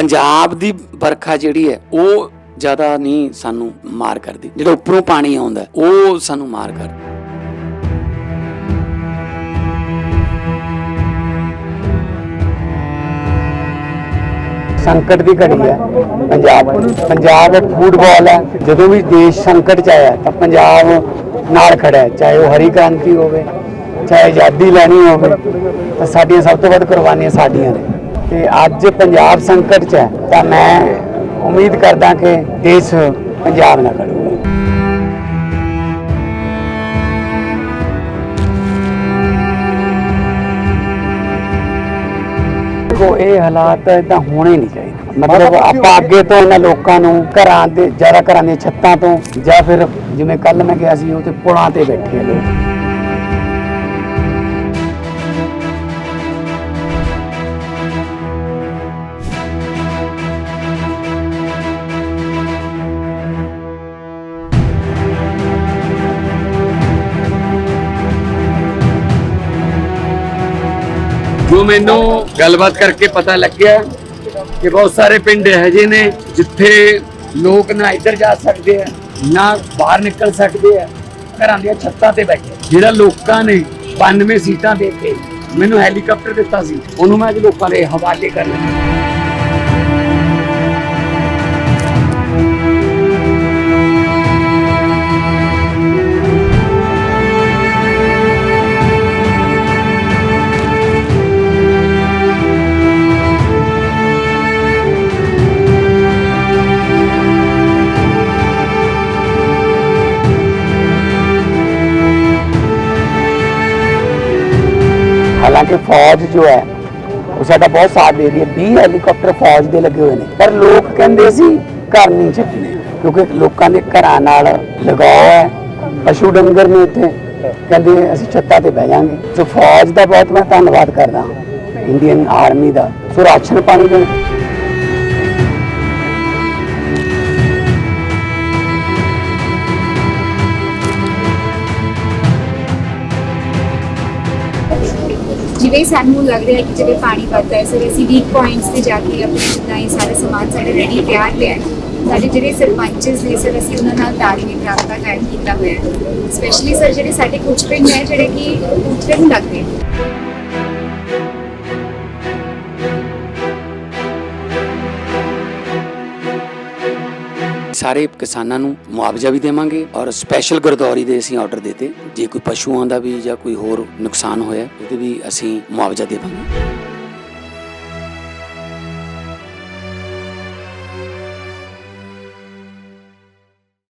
ਪੰਜਾਬ ਦੀ ਵਰਖਾ ਜਿਹੜੀ ਹੈ, ਉਹ ਜ਼ਿਆਦਾ ਨਹੀਂ ਸਾਨੂੰ ਮਾਰ ਕਰਦੀ। ਜਿਹੜਾ ਉੱਪਰੋਂ ਪਾਣੀ ਆਉਂਦਾ, ਉਹ ਸਾਨੂੰ ਮਾਰ ਕਰਦਾ। ਸੰਕਟ ਦੀ ਘੜੀ ਹੈ, ਪੰਜਾਬ ਪੰਜਾਬ ਇੱਕ ਫੁੱਟਬਾਲ ਹੈ, ਜਦੋਂ ਵੀ ਦੇਸ਼ ਸੰਕਟ ਚ ਆਇਆ, ਤਾਂ ਪੰਜਾਬ ਨਾਲ ਖੜਾ ਹੈ, ਚਾਹੇ ਉਹ ਹਰੀ ਕ੍ਰਾਂਤੀ ਹੋਵੇ, ਚਾਹੇ ਆਜ਼ਾਦੀ ਲੈਣੀ ਹੋਵੇ, ਤਾਂ ਸਾਡੀਆਂ ਸਭ ਤੋਂ ਵੱਧ ਕੁਰਬਾਨੀਆਂ ਸਾਡੀਆਂ ਨੇ। ਤੇ ਅੱਜ ਪੰਜਾਬ ਸੰਕਟ ਚ ਹੈ ਤਾਂ ਮੈਂ ਉਮੀਦ ਕਰਦਾ ਕਿ ਦੇਸ਼ ਪੰਜਾਬ ਨਾਲ ਖੜੂਗਾ ਦੇਖੋ ਇਹ ਹਾਲਾਤ ਇਦਾਂ ਹੋਣੇ ਨਹੀਂ ਚਾਹੀਦੇ। ਮਤਲਬ ਆਪਾਂ ਅੱਗੇ ਤੋਂ ਇਹਨਾਂ ਲੋਕਾਂ ਨੂੰ ਘਰਾਂ ਦੇ ਜ਼ਿਆਦਾ ਘਰਾਂ ਦੀਆਂ ਛੱਤਾਂ ਤੋਂ ਜਾਂ ਫਿਰ ਜਿਵੇਂ ਕੱਲ ਮੈਂ ਗਿਆ ਸੀ ਉੱਥੇ ਪੁਲਾਂ ਤੇ ਬੈਠੇ ਲੋਕ। ਜੋ ਮੈਨੂੰ ਗੱਲਬਾਤ ਕਰਕੇ ਪਤਾ ਲੱਗਿਆ ਕਿ ਬਹੁਤ ਸਾਰੇ ਪਿੰਡ ਇਹੋ ਜਿਹੇ ਨੇ ਜਿੱਥੇ ਲੋਕ ਨਾ ਇੱਧਰ ਜਾ ਸਕਦੇ ਆ, ਨਾ ਬਾਹਰ ਨਿਕਲ ਸਕਦੇ ਆ, ਘਰਾਂ ਦੀਆਂ ਛੱਤਾਂ ਤੇ ਬੈਠੇ। ਜਿਹੜਾ ਲੋਕਾਂ ਨੇ 92 ਸੀਟਾਂ ਦੇ ਕੇ ਮੈਨੂੰ ਹੈਲੀਕਾਪਟਰ ਦਿੱਤਾ ਸੀ, ਉਹਨੂੰ ਮੈਂ ਅੱਜ ਲੋਕਾਂ ਦੇ ਹਵਾਲੇ ਕਰ ਕਰਨਾ ਹਾਲਾਂਕਿ ਫੌਜ ਜੋ ਹੈ, ਉਹ ਸਾਡਾ ਬਹੁਤ ਸਾਥ ਦੇ ਰਹੀ ਹੈ। 20 ਹੈਲੀਕਾਪਟਰ ਫੌਜ ਦੇ ਲੱਗੇ ਹੋਏ ਨੇ। ਪਰ ਲੋਕ ਕਹਿੰਦੇ ਸੀ, ਘਰ ਨਹੀਂ ਛੱਡਣੇ ਕਿਉਂਕਿ ਲੋਕਾਂ ਦੇ ਘਰਾਂ ਨਾਲ ਲਗਾਓ ਹੈ। ਪਸ਼ੂ ਡੰਗਰ ਨੇ ਇੱਥੇ ਕਹਿੰਦੇ, ਅਸੀਂ ਛੱਤਾਂ ਤੇ ਬਹਿ ਜਾਾਂਗੇ ਸੋ ਫੌਜ ਦਾ ਬਹੁਤ ਮੈਂ ਧੰਨਵਾਦ ਕਰਦਾ ਇੰਡੀਅਨ ਆਰਮੀ ਦਾ। ਸੋ ਰਾਸ਼ਨ ਪਾਣੀ ਦੇ ਜਿਵੇਂ ਸਾਨੂੰ ਲੱਗ ਰਿਹਾ ਕਿ ਜਿਵੇਂ ਪਾਣੀ ਵੱਧਦਾ ਹੈ ਸਰ ਅਸੀਂ ਵੀਕ ਪੁਆਇੰਟਸ ਤੇ ਜਾ ਕੇ ਆਪਣੇ ਜਿੰਨਾ ਇਹ ਸਾਰਾ ਸਮਾਨ ਸਾਡੇ ਰੈਡੀ ਤਿਆਰ ਪਿਆ ਸਾਡੇ ਜਿਹੜੇ ਸਰਪੰਚਸ ਨੇ ਸਰ, ਅਸੀਂ ਉਹਨਾਂ ਨਾਲ ਤਾਲਮੇਲ ਰਾਬਤਾ ਕਾਇਮ ਕੀਤਾ ਹੋਇਆ ਹੈ। ਸਪੈਸ਼ਲੀ ਸਰ, ਜਿਹੜੇ ਸਾਡੇ ਕੁਝ ਪਿੰਡ ਹੈ, ਜਿਹੜੇ ਕਿ ਦੂਸਰੇ ਨੂੰ ਲੱਗਦੇ ਹੈ ਸਾਰੇ ਕਿਸਾਨਾਂ ਨੂੰ ਮੁਆਵਜ਼ਾ ਵੀ ਦੇਵਾਂਗੇ ਔਰ ਸਪੈਸ਼ਲ ਗਰਦੌਰੀ ਦੇ ਅਸੀਂ ਆਰਡਰ ਦਿੱਤੇ। ਜੇ ਕੋਈ ਪਸ਼ੂਆਂ ਦਾ ਵੀ ਜਾਂ ਕੋਈ ਹੋਰ ਨੁਕਸਾਨ ਹੋਇਆ, ਉਹਦੇ ਵੀ ਅਸੀਂ ਮੁਆਵਜ਼ਾ ਦੇਵਾਂਗੇ।